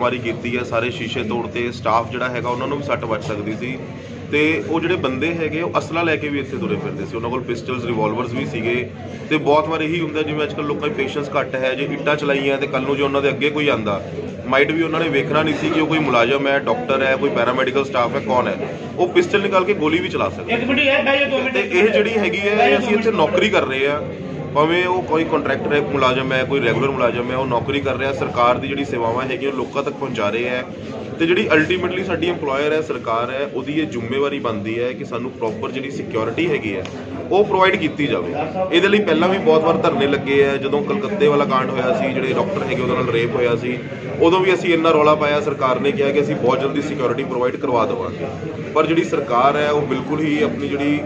ਕੁੱਟਮਾਰੀ ਕੀਤੀ ਹੈ ਸਾਰੇ ਸ਼ੀਸ਼ੇ ਤੋੜਤੇ ਸਟਾਫ ਜਿਹੜਾ ਹੈਗਾ ਉਹਨਾਂ ਨੂੰ ਵੀ ਸੱਟ ਵੱਜ ਸਕਦੀ ਸੀ। ਤੇ ਉਹ ਜਿਹੜੇ ਬੰਦੇ ਹੈਗੇ ਉਹ ਅਸਲਾ ਲੈ ਕੇ ਵੀ ਇੱਥੇ ਤੁਰੇ ਫਿਰਦੇ ਸੀ। ਉਹਨਾਂ ਕੋਲ ਪਿਸਟਲਸ ਰਿਵਾਲਵਰਸ ਵੀ ਸੀਗੇ। ਤੇ ਬਹੁਤ ਵਾਰ ਇਹੀ ਹੁੰਦਾ ਜਿਵੇਂ ਅੱਜਕੱਲ ਲੋਕਾਂ ਦੀ ਪੇਸ਼ੈਂਸ ਘੱਟ ਹੈ ਜੇ ਇੱਟਾਂ ਚਲਾਈਆਂ ਤੇ ਕੱਲ ਨੂੰ ਜੇ ਉਹਨਾਂ ਦੇ ਅੱਗੇ ਕੋਈ ਆਂਦਾ ਮਾਈਟ ਵੀ ਉਹਨਾਂ ਨੇ ਵੇਖਣਾ ਨਹੀਂ ਸੀ ਕਿ ਉਹ ਕੋਈ ਮੁਲਾਜ਼ਮ ਹੈ ਡਾਕਟਰ ਹੈ ਕੋਈ ਪੈਰਾਮੈਡੀਕਲ ਸਟਾਫ ਹੈ ਕੌਣ ਹੈ। ਉਹ ਪਿਸਟਲ ਨਿਕਾਲ ਕੇ ਗੋਲੀ ਵੀ ਚਲਾ ਸਕਦਾ ਇੱਕ ਮਿੰਟ ਇਹ ਤੇ ਜਿਹੜੀ ਹੈਗੀ ਹੈ ਅਸੀਂ ਇੱਥੇ ਨੌਕਰੀ ਕਰ ਰਹੇ ਆ ਭਾਵੇਂ ਉਹ ਕੋਈ ਕੰਟਰੈਕਟਰ ਹੈ, ਮੁਲਾਜ਼ਮ ਹੈ, ਕੋਈ ਰੈਗੂਲਰ ਮੁਲਾਜ਼ਮ ਹੈ, ਉਹ ਨੌਕਰੀ ਕਰ ਰਿਹਾ, ਸਰਕਾਰ ਦੀ ਜਿਹੜੀ ਸੇਵਾਵਾਂ ਹੈਗੀਆਂ ਲੋਕਾਂ ਤੱਕ ਪਹੁੰਚਾ ਰਹੇ ਹੈ। ਤੇ ਜਿਹੜੀ ਅਲਟੀਮੇਟਲੀ ਸਾਡੀ EMPLOYER ਹੈ, ਸਰਕਾਰ ਹੈ, ਉਹਦੀ ਇਹ ਜ਼ਿੰਮੇਵਾਰੀ ਬਣਦੀ ਹੈ ਕਿ ਸਾਨੂੰ ਪ੍ਰੋਪਰ ਜਿਹੜੀ ਸਿਕਿਉਰਿਟੀ ਹੈਗੀ ਹੈ, ਉਹ ਪ੍ਰੋਵਾਈਡ ਕੀਤੀ ਜਾਵੇ। ਇਹਦੇ ਲਈ ਪਹਿਲਾਂ ਵੀ ਬਹੁਤ ਵਾਰ ਧਰਨੇ ਲੱਗੇ ਆ ਜਦੋਂ ਕਲਕੱਤੇ ਵਾਲਾ ਕਾਂਡ ਹੋਇਆ ਸੀ, ਜਿਹੜੇ ਡਾਕਟਰ ਹੈਗੇ ਉਹਦੇ ਨਾਲ ਰੇਪ ਹੋਇਆ ਸੀ, ਉਦੋਂ ਵੀ ਅਸੀਂ ਇੰਨਾ ਰੌਲਾ ਪਾਇਆ, ਸਰਕਾਰ ਨੇ ਕਿਹਾ ਕਿ ਅਸੀਂ ਬਹੁਤ ਜਲਦੀ ਸਿਕਿਉਰਿਟੀ ਪ੍ਰੋਵਾਈਡ ਕਰਵਾ ਦੇਵਾਂਗੇ। ਪਰ ਜਿਹੜੀ ਸਰਕਾਰ ਹੈ, ਉਹ ਬਿਲਕੁਲ ਹੀ ਆਪਣੀ ਜਿਹੜੀ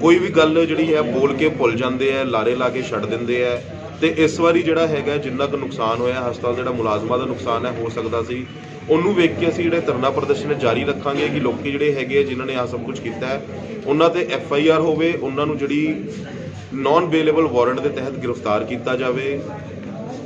ਕੋਈ ਵੀ ਗੱਲ ਜਿਹੜੀ ਹੈ, ਬੋਲ ਕੇ ਭੁੱਲ ਜਾਂਦੇ ਆ ਲਾਰੇ ਲਾ ਕੇ ਛੱਡ ਦਿੰਦੇ ਆ ਤੇ ਇਸ ਵਾਰੀ ਜਿਹੜਾ ਹੈਗਾ, ਜਿੰਨਾ ਕੁ ਨੁਕਸਾਨ ਹੋਇਆ, ਹਸਪਤਾਲ ਜਿਹੜਾ ਮੁਲਾਜ਼ਮਾਂ ਦਾ ਨੁਕਸਾਨ ਹੈ, ਹੋ ਸਕਦਾ ਸੀ। ਉਹਨੂੰ ਵੇਖ ਕੇ ਅਸੀਂ ਜਿਹੜੇ ਧਰਨਾ ਪ੍ਰਦਰਸ਼ਨ ਜਾਰੀ ਰੱਖਾਂਗੇ ਕਿ ਲੋਕੀ ਜਿਹੜੇ ਹੈਗੇ ਆ, ਜਿਨ੍ਹਾਂ ਨੇ ਆ ਸਭ ਕੁਝ ਕੀਤਾ ਹੈ, ਉਹਨਾਂ ਤੇ ਐਫ ਆਈ ਆਰ ਹੋਵੇ, ਉਹਨਾਂ ਨੂੰ ਜਿਹੜੀ ਨਾਨ ਬੇਲੇਬਲ ਵਾਰੰਟ ਦੇ ਤਹਿਤ ਗ੍ਰਿਫਤਾਰ ਕੀਤਾ ਜਾਵੇ।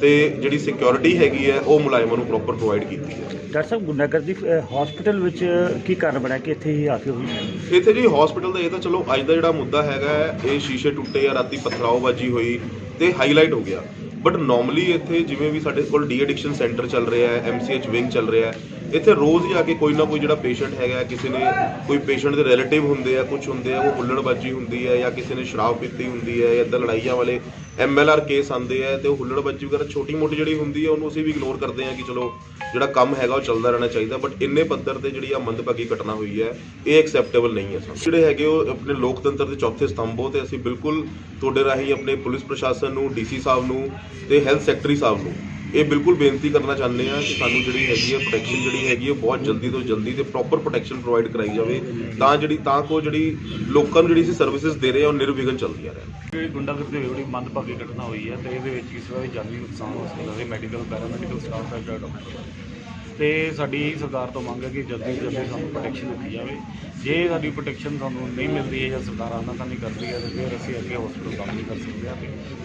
ਤੇ ਜਿਹੜੀ ਸਿਕਿਉਰਿਟੀ ਹੈਗੀ ਹੈ ਉਹ ਮੁਲਾਜ਼ਮਾਂ ਨੂੰ ਪ੍ਰੋਪਰ ਪ੍ਰੋਵਾਈਡ ਕੀਤੀ ਹੈ। ਡਾਕਟਰ ਸਾਹਿਬ ਗੁੰਡਾਗਰਦੀ ਹਸਪੀਟਲ ਵਿੱਚ ਕੀ ਕਾਰਨ ਬਣਿਆ? ਕਿ ਇੱਥੇ ਹੀ ਆ ਕੇ ਹੋਈ? ਇੱਥੇ ਜੀ ਹਸਪੀਟਲ ਦਾ ਇਹ ਤਾਂ ਚਲੋ ਅੱਜ ਦਾ ਜਿਹੜਾ ਮੁੱਦਾ ਹੈਗਾ ਇਹ ਸ਼ੀਸ਼ੇ ਟੁੱਟੇ ਜਾਂ ਰਾਤੀ ਪਥਰਾਓਬਾਜੀ ਹੋਈ ਤੇ ਹਾਈਲਾਈਟ ਹੋ ਗਿਆ। ਬਟ ਨਾਰਮਲੀ ਇੱਥੇ ਜਿਵੇਂ ਵੀ ਸਾਡੇ ਕੋਲ ਡੀ ਐਡਿਕਸ਼ਨ ਸੈਂਟਰ ਚੱਲ ਰਿਹਾ ਹੈ ਐਮਸੀਐਚ ਵਿੰਗ ਚੱਲ ਰਿਹਾ ਹੈ ਇੱਥੇ ਰੋਜ਼ ਜਾ ਕੇ ਕੋਈ ਨਾ ਕੋਈ ਜਿਹੜਾ ਪੇਸ਼ੈਂਟ ਹੈਗਾ, ਕਿਸੇ ਨੇ ਕੋਈ ਪੇਸ਼ੈਂਟ ਦੇ ਰਿਲੇਟਿਵ ਹੁੰਦੇ ਆ ਕੁਝ ਹੁੰਦੇ ਆ, ਉਹ ਹੁੱਲੜਬਾਜੀ ਹੁੰਦੀ ਹੈ ਜਾਂ ਕਿਸੇ ਨੇ ਸ਼ਰਾਬ ਪੀਤੀ ਹੁੰਦੀ ਹੈ ਜਾਂ ਇੱਦਾਂ ਲੜਾਈਆਂ ਵਾਲੇ ਐਮਐਲਆਰ ਕੇਸ ਆਉਂਦੇ ਆ ਤੇ ਉਹ ਹੁੱਲੜਬਾਜੀ ਵਗੈਰਾ ਛੋਟੀ ਮੋਟੀ ਜਿਹੜੀ ਹੁੰਦੀ ਹੈ ਉਹਨੂੰ ਅਸੀਂ ਵੀ ਇਗਨੋਰ ਕਰਦੇ ਆ ਕਿ ਚਲੋ ਜਿਹੜਾ ਕੰਮ ਹੈਗਾ ਉਹ ਚੱਲਦਾ ਰਹਿਣਾ ਚਾਹੀਦਾ ਬਟ ਇੰਨੇ ਪੱਧਰ ਤੇ ਜਿਹੜੀ ਆ ਮੰਦਭਾਗੀ ਘਟਨਾ ਹੋਈ ਹੈ, ਇਹ ਐਕਸੈਪਟੇਬਲ ਨਹੀਂ ਹੈ ਸਾਨੂੰ। ਜਿਹੜੇ ਹੈਗੇ ਉਹ ਆਪਣੇ ਲੋਕਤੰਤਰ ਦੇ ਚੌਥੇ ਸਤੰਭ ਹੋ ਤੇ ਅਸੀਂ ਬਿਲਕੁਲ ਤੁਹਾਡੇ ਰਾਹੀਂ ਆਪਣੇ ਪੁਲਿਸ ਪ੍ਰਸ਼ਾਸਨ ਨੂੰ ਡੀਸੀ ਸਾਹਿਬ ਨੂੰ ਤੇ ਹੈਲਥ ਸੈਕਟਰੀ ਸਾਹਿਬ ਨੂੰ ਇਹ ਬਿਲਕੁਲ ਬੇਨਤੀ ਕਰਨਾ ਚਾਹੁੰਦੇ ਆ ਕਿ ਸਾਨੂੰ ਜਿਹੜੀ ਹੈਗੀ ਹੈ ਪ੍ਰੋਟੈਕਸ਼ਨ ਜਿਹੜੀ ਹੈਗੀ ਹੈ ਬਹੁਤ ਜਲਦੀ ਤੋਂ ਜਲਦੀ ਤੇ ਪ੍ਰੋਪਰ ਪ੍ਰੋਟੈਕਸ਼ਨ ਪ੍ਰੋਵਾਈਡ ਕਰਾਈ ਜਾਵੇ। ਤਾਂ ਜਿਹੜੀ ਤਾਂ ਕੋ ਜਿਹੜੀ ਲੋਕਾਂ ਨੂੰ ਜਿਹੜੀ ਸੀ ਸਰਵਿਸਿਜ਼ ਦੇ ਰਹੇ ਆ ਉਹ ਨਿਰਵਿਘਨ ਚੱਲਦੀਆਂ ਰਹਿਣ। ਜਿਹੜੀ ਗੁੰਡਾਗਰਦੀ ਹੋਈ ਬੜੀ ਮੰਦਭਾਗੀ ਘਟਨਾ ਹੋਈ ਹੈ ਤੇ ਇਹਦੇ ਵਿੱਚ ਕਿਸੇ ਦਾ ਵੀ ਜਾਨੀ ਨੁਕਸਾਨ ਹੋ ਸਕਦਾ ਹੈ। ਮੈਡੀਕਲ ਪੈਰਾਮੈਡੀਕਲ ਸਟਾਫ ਦਾ ਜਿਹੜਾ ਡਾਕਟਰ ਤੇ ਸਾਡੀ ਇਹੀ ਸਰਕਾਰ ਤੋਂ ਮੰਗ ਹੈ ਕਿ ਜਲਦੀ ਤੋਂ ਜਲਦੀ ਸਾਨੂੰ ਪ੍ਰੋਟੈਕਸ਼ਨ ਦਿੱਤੀ ਜਾਵੇ। ਜੇ ਸਾਡੀ ਪ੍ਰੋਟੈਕਸ਼ਨ ਸਾਨੂੰ ਨਹੀਂ ਮਿਲਦੀ ਹੈ ਜਾਂ ਸਰਕਾਰ ਆਨਾਕਾਨੀ ਕਰਦੀ ਹੈ, ਤੇ ਫਿਰ ਅਸੀਂ ਅੱਗੇ ਹਸਪੀਟਲ ਕੰਮ ਨਹੀਂ ਕਰ ਸਕਦੇ ਹਾਂ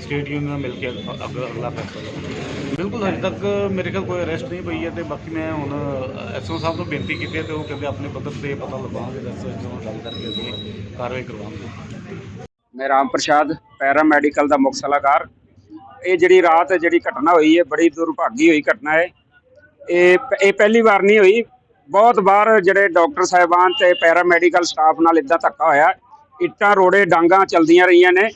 ਸਟੇਟ ਯੂਨੀਅਨ ਨਾਲ ਮਿਲ ਕੇ ਅੱਗ- ਅਗਲਾ ਫੈਸਲਾ ਲਵਾਂਗੇ। ਬਿਲਕੁਲ, ਹਜੇ ਤੱਕ ਮੇਰੇ ਕੋਲ ਕੋਈ ਅਰੈਸਟ ਨਹੀਂ ਪਈ ਹੈ ਤੇ ਬਾਕੀ ਮੈਂ ਹੁਣ ਐਸਓ ਸਾਹਿਬ ਨੂੰ ਬੇਨਤੀ ਕੀਤੀ ਹੈ ਤੇ ਉਹ ਕਹਿੰਦੇ ਆਪਣੇ ਪੱਧਰ ਤੇ ਪਤਾ ਲਵਾਂਗੇ ਦੱਸੋ ਜਦੋਂ ਗੱਲ ਕਰਕੇ ਅਸੀਂ ਕਾਰਵਾਈ ਕਰਵਾਵਾਂਗੇ। ਮੈਂ ਰਾਮ ਪ੍ਰਸ਼ਾਦ, ਪੈਰਾ ਮੈਡੀਕਲ ਦਾ ਮੁੱਖ ਸਲਾਹਕਾਰ। ਇਹ ਜਿਹੜੀ ਰਾਤ ਜਿਹੜੀ ਘਟਨਾ ਹੋਈ ਹੈ, ਬੜੀ ਦੁਰਭਾਗੀ ਹੋਈ ਘਟਨਾ ਹੈ। ਇਹ ਇਹ ਪਹਿਲੀ ਵਾਰ ਨਹੀਂ ਹੋਈ। ਬਹੁਤ ਵਾਰ ਜਿਹੜੇ ਡਾਕਟਰ ਸਾਹਿਬਾਨ ਤੇ ਪੈਰਾਮੈਡੀਕਲ ਸਟਾਫ ਨਾਲ ਇਦਾਂ ਧੱਕਾ ਹੋਇਆ। ਇੱਟਾਂ, ਰੋੜੇ, ਡਾਂਗਾ ਚਲਦੀਆਂ ਰਹੀਆਂ ਨੇ,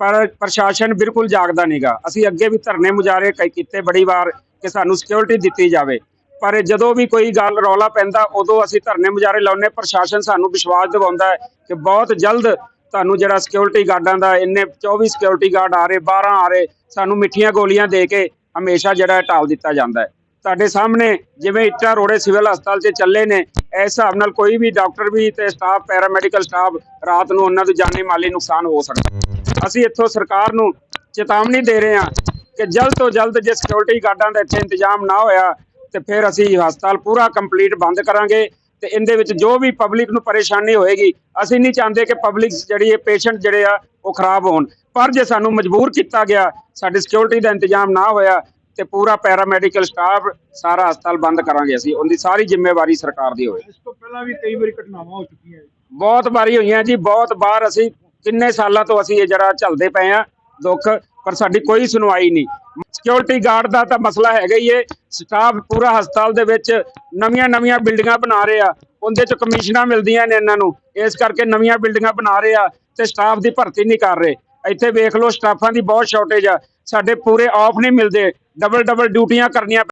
ਪਰ ਪ੍ਰਸ਼ਾਸਨ ਬਿਲਕੁਲ ਜਾਗਦਾ ਨਹੀਂਗਾ ਅਸੀਂ ਅੱਗੇ ਵੀ ਧਰਨੇ ਮੁਜ਼ਾਰੇ ਕਈ ਕੀਤੇ, ਬੜੀ ਵਾਰ ਕਿ ਸਾਨੂੰ ਸਿਕਿਉਰਿਟੀ ਦਿੱਤੀ ਜਾਵੇ। ਪਰ ਜਦੋਂ ਵੀ ਕੋਈ ਗੱਲ ਰੌਲਾ ਪੈਂਦਾ, ਉਦੋਂ ਅਸੀਂ ਧਰਨੇ ਮੁਜ਼ਾਰੇ ਲਾਉਂਦੇ ਪ੍ਰਸ਼ਾਸਨ ਸਾਨੂੰ ਵਿਸ਼ਵਾਸ ਦਿਵਾਉਂਦਾ ਹੈ ਕਿ ਬਹੁਤ ਜਲਦ ਤੁਹਾਨੂੰ ਜਿਹੜਾ ਸਿਕਿਉਰਿਟੀ ਗਾਰਡਾਂ ਦਾ ਇੰਨੇ 24 ਸਿਕਿਉਰਿਟੀ ਗਾਰਡ ਆ ਰਹੇ 12 ਆ ਰਹੇ, ਸਾਨੂੰ ਮਿੱਠੀਆਂ ਗੋਲੀਆਂ ਦੇ ਕੇ ਹਮੇਸ਼ਾ ਜਿਹੜਾ ਟਾਲ ਦਿੱਤਾ ਜਾਂਦਾ ਹੈ। ਤੁਹਾਡੇ ਸਾਹਮਣੇ ਜਿਵੇਂ ਇੱਟਾਂ ਰੋੜੇ ਸਿਵਲ ਹਸਪਤਾਲ 'ਚ ਚੱਲੇ ਨੇ, ਇਸ ਹਿਸਾਬ ਨਾਲ ਕੋਈ ਵੀ ਡਾਕਟਰ ਵੀ ਤੇ ਸਟਾਫ ਪੈਰਾਮੈਡੀਕਲ ਸਟਾਫ ਰਾਤ ਨੂੰ ਉਹਨਾਂ ਦੇ ਜਾਨੀ ਮਾਲੀ ਨੁਕਸਾਨ ਹੋ ਸਕਦਾ। ਅਸੀਂ ਇੱਥੋਂ ਸਰਕਾਰ ਨੂੰ ਚੇਤਾਵਨੀ ਦੇ ਰਹੇ ਹਾਂ ਕਿ ਜਲਦ ਤੋਂ ਜਲਦ ਜੇ ਸਿਕਿਉਰਿਟੀ ਗਾਰਡਾਂ ਦਾ ਇੱਥੇ ਇੰਤਜ਼ਾਮ ਨਾ ਹੋਇਆ ਤੇ ਫਿਰ ਅਸੀਂ ਹਸਪਤਾਲ ਪੂਰਾ ਕੰਪਲੀਟ ਬੰਦ ਕਰਾਂਗੇ ਤੇ ਇਹਦੇ ਵਿੱਚ ਜੋ ਵੀ ਪਬਲਿਕ ਨੂੰ ਪਰੇਸ਼ਾਨੀ ਹੋਏਗੀ, ਅਸੀਂ ਨਹੀਂ ਚਾਹੁੰਦੇ ਕਿ ਪਬਲਿਕ ਜਿਹੜੀ ਹੈ ਪੇਸ਼ੈਂਟ ਜਿਹੜੇ ਆ ਉਹ ਖਰਾਬ ਹੋਣ। ਪਰ ਜੇ ਸਾਨੂੰ ਮਜਬੂਰ ਕੀਤਾ ਗਿਆ, ਸਾਡੀ ਸਿਕਿਉਰਿਟੀ ਦਾ ਇੰਤਜ਼ਾਮ ਨਾ ਹੋਇਆ ਤੇ ਪੂਰਾ ਪੈਰਾਮੈਡੀਕਲ ਸਟਾਫ ਸਾਰਾ ਹਸਪਤਾਲ ਬੰਦ ਕਰਾਂਗੇ ਅਸੀਂ। ਉਹਦੀ ਸਾਰੀ ਜ਼ਿੰਮੇਵਾਰੀ ਸਰਕਾਰ ਦੀ ਹੋਵੇ। ਇਸ ਤੋਂ ਪਹਿਲਾਂ ਵੀ ਕਈ ਵਾਰੀ ਘਟਨਾਵਾਂ ਹੋ ਚੁੱਕੀਆਂ ਬਹੁਤ ਵਾਰੀ ਹੋਈਆਂ ਜੀ ਬਹੁਤ ਵਾਰ ਅਸੀਂ ਕਿੰਨੇ ਸਾਲਾਂ ਤੋਂ ਅਸੀਂ ਇਹ ਜਿਹੜਾ ਝੱਲਦੇ ਪਏ ਆ ਦੁੱਖ ਪਰ ਸਾਡੀ ਕੋਈ ਸੁਣਵਾਈ ਨਹੀਂ। ਸਿਕਿਉਰਿਟੀ ਗਾਰਡ ਦਾ ਤਾਂ ਮਸਲਾ ਹੈਗਾ ਹੀ ਏ। ਸਟਾਫ ਪੂਰਾ ਹਸਪਤਾਲ ਦੇ ਵਿੱਚ ਨਵੀਆਂ ਨਵੀਆਂ ਬਿਲਡਿੰਗਾਂ ਬਣਾ ਰਹੇ ਆ। ਉਹਦੇ ਚ ਕਮਿਸ਼ਨਾਂ ਮਿਲਦੀਆਂ ਨੇ ਇਹਨਾਂ ਨੂੰ। ਇਸ ਕਰਕੇ ਨਵੀਆਂ ਬਿਲਡਿੰਗਾਂ ਬਣਾ ਰਹੇ ਆ ਤੇ ਸਟਾਫ ਦੀ ਭਰਤੀ ਨਹੀਂ ਕਰ ਰਹੇ। ਇੱਥੇ ਵੇਖ ਲਓ ਸਟਾਫਾਂ ਦੀ ਬਹੁਤ ਸ਼ਾਰਟੇਜ ਆ। ਸਾਡੇ ਪੂਰੇ ਆਫ ਨਹੀਂ ਮਿਲਦੇ। ਡਬਲ ਡਬਲ ਡਿਊਟੀਆਂ ਕਰਨੀਆਂ